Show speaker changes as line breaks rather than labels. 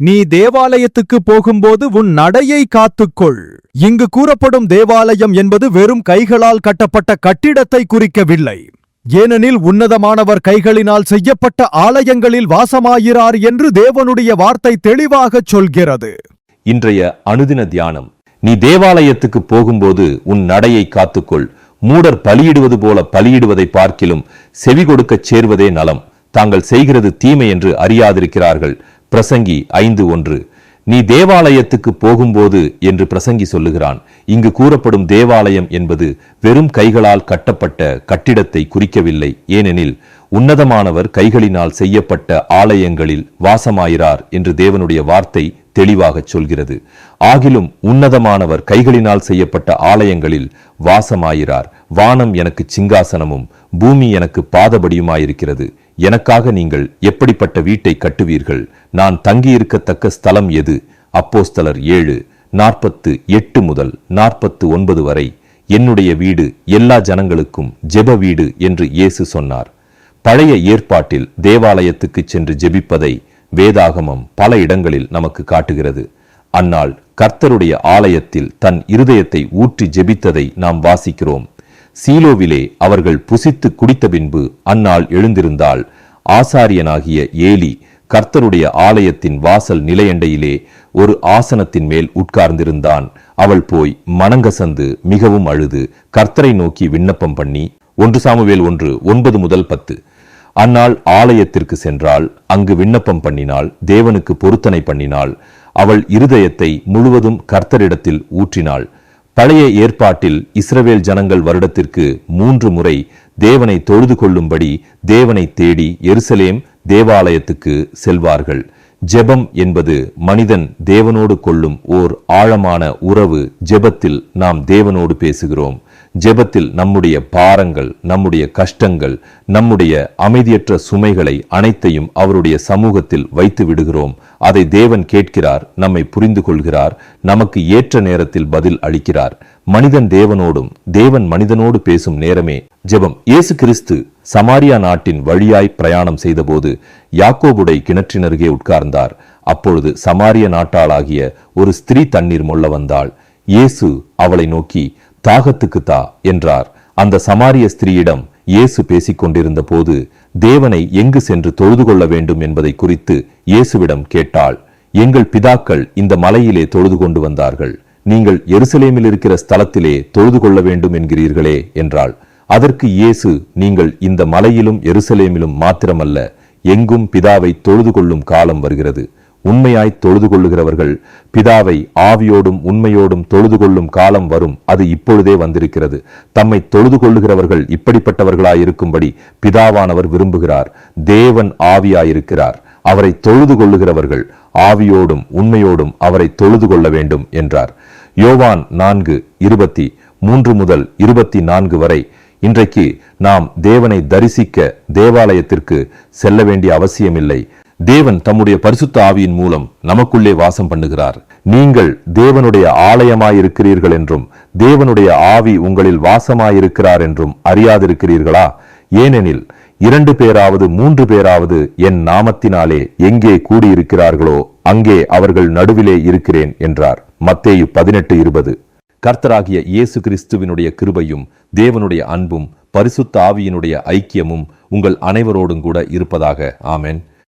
நீ தேவாலயத்துக்கு போகும்போது உன் நடையை காத்துக்கொள். இங்கு கூறப்படும் தேவாலயம் என்பது வெறும் கைகளால் கட்டப்பட்ட கட்டிடத்தை குறிக்கவில்லை. ஏனெனில் உன்னதமானவர் கைகளினால் செய்யப்பட்ட ஆலயங்களில் வாசமாயிறார் என்று தேவனுடைய வார்த்தை தெளிவாகச் சொல்கிறது.
இன்றைய அனுதின தியானம். நீ தேவாலயத்துக்கு போகும்போது உன் நடையை காத்துக்கொள். மூடர் பலியிடுவது போல பலியிடுவதை பார்க்கிலும் செவி கொடுக்கச் சேர்வதே நலம். தாங்கள் செய்கிறது தீமை என்று அறியாதிருக்கிறார்கள். பிரசங்கி ஐந்து ஒன்று. நீ தேவாலயத்துக்கு போகும்போது என்று பிரசங்கி சொல்லுகிறான். இங்கு கூறப்படும் தேவாலயம் என்பது வெறும் கைகளால் கட்டப்பட்ட கட்டிடத்தை குறிக்கவில்லை. ஏனெனில் உன்னதமானவர் கைகளினால் செய்யப்பட்ட ஆலயங்களில் வாசமாயிறார் என்று தேவனுடைய வார்த்தை தெளிவாகச் சொல்கிறது. ஆகிலும் உன்னதமானவர் கைகளினால் செய்யப்பட்ட ஆலயங்களில் வாசமாயிறார். வானம் எனக்கு சிங்காசனமும் பூமி எனக்கு பாதபடியுமாயிருக்கிறது. எனக்காக நீங்கள் எப்படிப்பட்ட வீட்டை கட்டுவீர்கள்? நான் தங்கியிருக்கத்தக்க ஸ்தலம் எது? அப்போஸ்தலர் ஏழு நாற்பத்து எட்டு முதல் நாற்பத்து ஒன்பது வரை. என்னுடைய வீடு எல்லா ஜனங்களுக்கும் ஜெப வீடு என்று இயேசு சொன்னார். பழைய ஏற்பாட்டில் தேவாலயத்துக்கு சென்று ஜெபிப்பதை வேதாகமம் பல இடங்களில் நமக்கு காட்டுகிறது. அந்நாள் கர்த்தருடைய ஆலயத்தில் தன் இருதயத்தை ஊற்றி ஜெபித்ததை நாம் வாசிக்கிறோம். சீலோவிலே அவர்கள் புசித்து குடித்த பின்பு அந்நாள் எழுந்திருந்தால் ஆசாரியனாகிய ஏலி கர்த்தருடைய ஆலயத்தின் வாசல் நிலையண்டையிலே ஒரு ஆசனத்தின் மேல் உட்கார்ந்திருந்தான். அவள் போய் மனங்கசந்து மிகவும் அழுது கர்த்தரை நோக்கி விண்ணப்பம் பண்ணி ஒன்று சாமுவேல் ஒன்று ஒன்பது முதல் பத்து. அந்நாள் ஆலயத்திற்கு சென்றால் அங்கு விண்ணப்பம் பண்ணினால் தேவனுக்கு பொருத்தனை பண்ணினாள். அவள் இருதயத்தை முழுவதும் கர்த்தரிடத்தில் ஊற்றினாள். பழைய ஏற்பாட்டில் இஸ்ரவேல் ஜனங்கள் வருடத்திற்கு மூன்று முறை தேவனை தொழுது கொள்ளும்படி தேவனை தேடி எருசலேம் தேவாலயத்துக்கு செல்வார்கள். ஜெபம் என்பது மனிதன் தேவனோடு கொள்ளும் ஓர் ஆழமான உறவு. ஜெபத்தில் நாம் தேவனோடு பேசுகிறோம். ஜெபத்தில் நம்முடைய பாரங்கள் நம்முடைய கஷ்டங்கள் நம்முடைய அமைதியற்ற சுமைகளை அனைத்தையும் அவருடைய சமூகத்தில் வைத்து விடுகிறோம். அதை தேவன் கேட்கிறார் நம்மை புரிந்து கொள்கிறார் நமக்கு ஏற்ற நேரத்தில் பதில் அளிக்கிறார். மனிதன் தேவனோடும் தேவன் மனிதனோடு பேசும் நேரமே ஜெபம். இயேசு கிறிஸ்து சமாரியா நாட்டின் வழியாய் பிரயாணம் செய்தபோது யாக்கோபுடை கிணற்றினருகே உட்கார்ந்தார். அப்பொழுது சமாரிய நாட்டாளாகிய ஒரு ஸ்திரீ தண்ணீர் மொள்ள வந்தாள். இயேசு அவளை நோக்கி தாகத்துக்கு தா என்றார். அந்த சமாரிய ஸ்திரீயிடம் இயேசு பேசிக் கொண்டிருந்த போது தேவனை எங்கு சென்று தொழுது கொள்ள வேண்டும் என்பதை குறித்து இயேசுவிடம் கேட்டாள். எங்கள் பிதாக்கள் இந்த மலையிலே தொழுது கொண்டு வந்தார்கள். நீங்கள் எருசலேமில் இருக்கிற ஸ்தலத்திலே தொழுது கொள்ள வேண்டும் என்கிறீர்களே என்றாள். அதற்கு இயேசு நீங்கள் இந்த மலையிலும் எருசலேமிலும் மாத்திரமல்ல எங்கும் பிதாவை தொழுது கொள்ளும் காலம் வருகிறது. உண்மையாய் தொழுது கொள்ளுகிறவர்கள் பிதாவை ஆவியோடும் உண்மையோடும் தொழுது கொள்ளும் காலம் வரும். அது இப்பொழுதே வந்திருக்கிறது. தம்மை தொழுது கொள்ளுகிறவர்கள் இப்படிப்பட்டவர்களாய் இருக்கும்படி பிதாவானவர் விரும்புகிறார். தேவன் ஆவியாயிருக்கிறார். அவரை தொழுது கொள்ளுகிறவர்கள் ஆவியோடும் உண்மையோடும் அவரை தொழுது கொள்ள வேண்டும் என்றார். யோவான் நான்கு இருபத்தி மூன்று முதல் இருபத்தி நான்கு வரை இன்றைக்கு நாம் தேவனை தரிசிக்க தேவாலயத்திற்கு செல்ல வேண்டிய அவசியமில்லை. தேவன் தம்முடைய பரிசுத்த ஆவியின் மூலம் நமக்குள்ளே வாசம் பண்ணுகிறார். நீங்கள் தேவனுடைய ஆலயமாயிருக்கிறீர்கள் என்றும் தேவனுடைய ஆவி உங்களில் வாசமாயிருக்கிறார் என்றும் அறியாதிருக்கிறீர்களா? ஏனெனில் இரண்டு பேராவது மூன்று பேராவது என் நாமத்தினாலே எங்கே கூடியிருக்கிறார்களோ அங்கே அவர்கள் நடுவிலே இருக்கிறேன் என்றார். மத்தேயு பதினெட்டு இருபது. கர்த்தராகிய இயேசு கிறிஸ்துவினுடைய கிருபையும் தேவனுடைய அன்பும் பரிசுத்த ஆவியினுடைய ஐக்கியமும் உங்கள் அனைவரோடும் கூட இருப்பதாக. ஆமேன்.